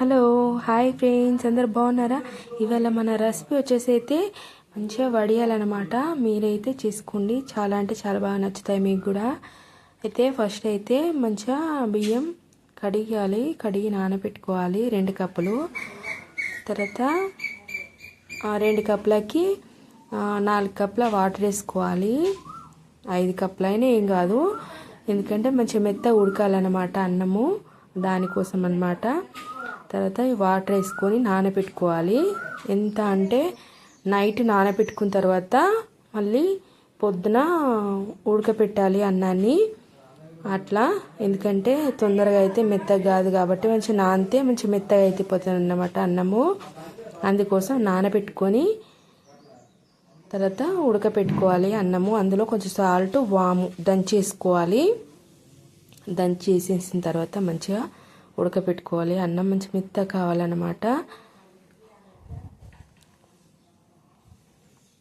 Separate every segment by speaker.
Speaker 1: Hello hi friends అందరు బాగున్నారా? ఇవాళ మన రెసిపీ వచ్చేసి అయితే మంచిగా వడియాలన్నమాట. మీరైతే చేసుకోండి. చాలా అంటే చాలా బాగా నచ్చుతాయి మీకు కూడా. అయితే ఫస్ట్ అయితే మంచిగా బియ్యం కడిగాలి. కడిగి నానబెట్టుకోవాలి రెండు కప్పులు. తర్వాత రెండు కప్పులకి నాలుగు కప్పుల వాటర్ వేసుకోవాలి. ఐదు కప్పులైనా ఏం కాదు. ఎందుకంటే మంచిగా మెత్తగా ఉడకాలన్నమాట అన్నము దానికోసం అన్నమాట తర్వాత ఈ వాటర్ వేసుకొని నానబెట్టుకోవాలి. ఎంత అంటే నైట్ నానబెట్టుకున్న తర్వాత మళ్ళీ పొద్దున ఉడకపెట్టాలి అన్నాన్ని. అట్లా. ఎందుకంటే తొందరగా అయితే మెత్తగా కాదు కాబట్టి మంచిగా నానితే మంచి మెత్తగా అయిపోతుంది అన్నమాట అన్నము. అందుకోసం నానబెట్టుకొని తర్వాత ఉడకపెట్టుకోవాలి అన్నము. అందులో కొంచెం సాల్ట్ వాము దంచేసుకోవాలి. దంచేసేసిన తర్వాత మంచిగా ఉడకపెట్టుకోవాలి. అన్నం మంచి మెత్తగా కావాలన్నమాట.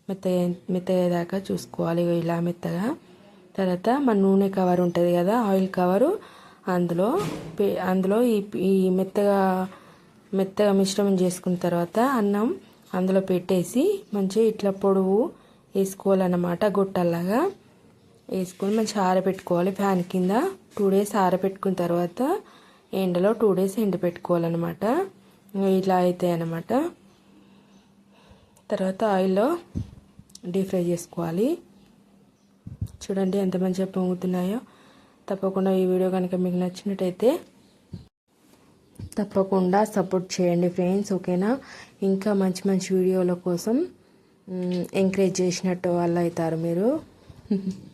Speaker 1: మెత్త మెత్తయ్యేదాకా దాకా చూసుకోవాలి ఇలా మెత్తగా. తర్వాత మన నూనె కవర్ ఉంటుంది కదా ఆయిల్ కవరు. అందులో పే- అందులో ఈ ఈ మెత్తగా మెత్తగా మిశ్రమం చేసుకున్న తర్వాత అన్నం అందులో పెట్టేసి మంచిగా ఇట్లా పొడవు వేసుకోవాలన్నమాట గొట్టల్లాగా. వేసుకొని మంచిగా ఆరబెట్టుకోవాలి. ఫ్యాన్ కింద టూ డేస్ ఆరబెట్టుకున్న తర్వాత ఎండలో టూ డేస్ ఎండ పెట్టుకోవాలన్నమాట. ఇట్లా అవుతాయి అన్నమాట తర్వాత ఆయిల్లో డీప్ ఫ్రై చేసుకోవాలి. చూడండి ఎంత మంచిగా పొంగుతున్నాయో. తప్పకుండా ఈ వీడియో కనుక మీకు నచ్చినట్టయితే తప్పకుండా సపోర్ట్ చేయండి ఫ్రెండ్స్ ఓకేనా? ఇంకా మంచి మంచి వీడియోల కోసం ఎంకరేజ్ చేసినట్టు వాళ్ళు అవుతారు మీరు.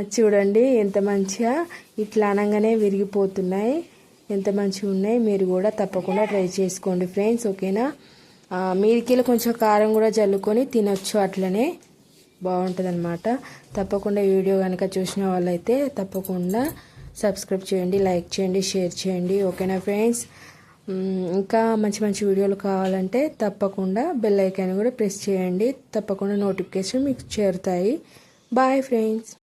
Speaker 1: చూడండి ఎంత మంచిగా ఇట్లా అనగానే విరిగిపోతున్నాయి. ఎంత మంచిగా ఉన్నాయి మీరు కూడా తప్పకుండా ట్రై చేసుకోండి ఫ్రెండ్స్ ఓకేనా? ఆ, మీదికెళ్ళి కొంచెం కారం కూడా జల్లుకొని తినొచ్చు అట్లనే. బాగుంటుందన్నమాట. తప్పకుండా వీడియో కనుక చూసిన వాళ్ళైతే తప్పకుండా సబ్స్క్రైబ్ చేయండి లైక్ చేయండి షేర్ చేయండి ఓకేనా ఫ్రెండ్స్? ఇంకా మంచి మంచి వీడియోలు కావాలంటే తప్పకుండా బెల్ ఐకాన్ కూడా ప్రెస్ చేయండి. తప్పకుండా నోటిఫికేషన్ మీకు చేరుతాయి. Bye friends.